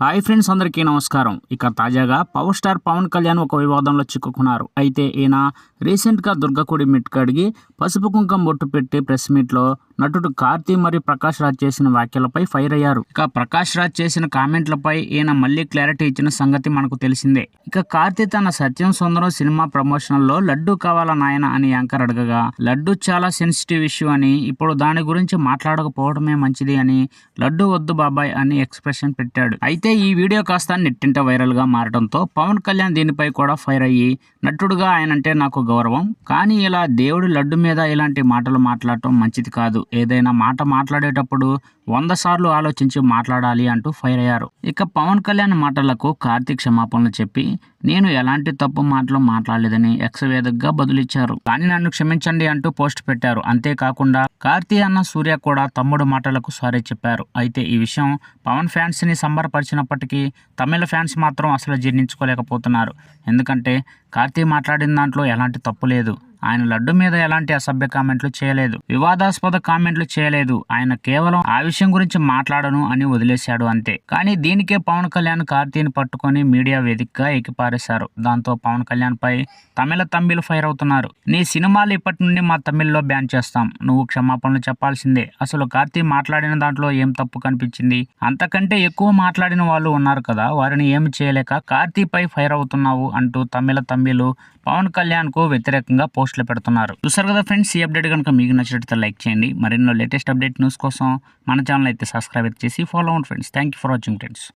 Hi friends అందరికీ నమస్కారం. ఇక తాజాగా పవర్ స్టార్ పవన్ కళ్యాణ్ ఒక వివాదంలో చిక్కుకున్నారు. అయితే ఈయన రీసెంట్గా దుర్గకుడి మిట్ కడిగి పసుపు కుంకం బొట్టు పెట్టి ప్రెస్ మీట్లో నటుడు కార్తీ మరియు ప్రకాష్ రాజ్ చేసిన వ్యాఖ్యలపై ఫైర్ అయ్యారు. ఇక ప్రకాష్ రాజ్ చేసిన కామెంట్లపై ఈయన మళ్ళీ క్లారిటీ ఇచ్చిన సంగతి మనకు తెలిసిందే. ఇక కార్తీ తన సత్యం సుందరం సినిమా ప్రమోషన్లో లడ్డు కావాలా నాయన అని యాంకర్ అడగగా లడ్డు చాలా సెన్సిటివ్ ఇష్యూ అని ఇప్పుడు దాని గురించి మాట్లాడకపోవడమే మంచిది అని లడ్డు వద్దు బాబాయ్ అని ఎక్స్ప్రెషన్ పెట్టాడు. అయితే ఈ వీడియో కాస్త నెట్టింట వైరల్గా మారడంతో పవన్ కళ్యాణ్ దీనిపై కూడా ఫైర్ అయ్యి నటుడుగా ఆయన అంటే నాకు గౌరవం కానీ ఇలా దేవుడు లడ్డు మీద ఇలాంటి మాటలు మాట్లాడటం మంచిది కాదు. ఏదైనా మాట మాట్లాడేటప్పుడు వంద సార్లు ఆలోచించి మాట్లాడాలి అంటూ ఫైర్ అయ్యారు. ఇక పవన్ కళ్యాణ్ మాటలకు కార్తీక్ క్షమాపణలు చెప్పి నేను ఎలాంటి తప్పు మాటలు మాట్లాడలేదని ఎక్స్వేదిక్గా బదులిచ్చారు. కానీ నన్ను క్షమించండి అంటూ పోస్ట్ పెట్టారు. అంతేకాకుండా కార్తీ అన్న సూర్య కూడా తమ్ముడు మాటలకు సారీ చెప్పారు. అయితే ఈ విషయం పవన్ ఫ్యాన్స్ని సంబరపరిచినప్పటికీ తమిళ ఫ్యాన్స్ మాత్రం అసలు జీర్ణించుకోలేకపోతున్నారు. ఎందుకంటే కార్తీ మాట్లాడిన దాంట్లో ఎలాంటి తప్పు లేదు. ఆయన లడ్డు మీద ఎలాంటి అసభ్య కామెంట్లు చేయలేదు వివాదాస్పద కామెంట్లు చేయలేదు. ఆయన కేవలం ఆ విషయం గురించి మాట్లాడను అని వదిలేశాడు అంతే. కానీ దీనికే పవన్ కళ్యాణ్ కార్తీని పట్టుకొని మీడియా వేదికగా ఎక్కిపారేశారు దాంతో పవన్ కళ్యాణ్ పై తమిళ తమ్మిలు ఫైర్ అవుతున్నారు. నీ సినిమాలు ఇప్పటి నుండి మా తమిళ్ళో బ్యాన్ చేస్తాం. నువ్వు క్షమాపణలు చెప్పాల్సిందే. అసలు కార్తీ మాట్లాడిన దాంట్లో ఏం తప్పు కనిపించింది? అంతకంటే ఎక్కువ మాట్లాడిన వాళ్ళు ఉన్నారు కదా వారిని ఏమి చేయలేక కార్తీపై ఫైర్ అవుతున్నావు అంటూ తమిళ తమ్మిలు పవన్ కళ్యాణ్కు వ్యతిరేకంగా పోస్టులు పెడుతున్నారు. చూసారు కదా ఫ్రెండ్స్ ఈ అప్డేట్ కనుక మీకు నచ్చినట్లయితే లైక్ చేయండి. మరెన్నో లేటెస్ట్ అప్డేట్ న్యూస్ కోసం మన ఛానల్ అయితే సబ్స్క్రైబ్ చేసి ఫాలో అవ్వండి friends. Thank you for watching friends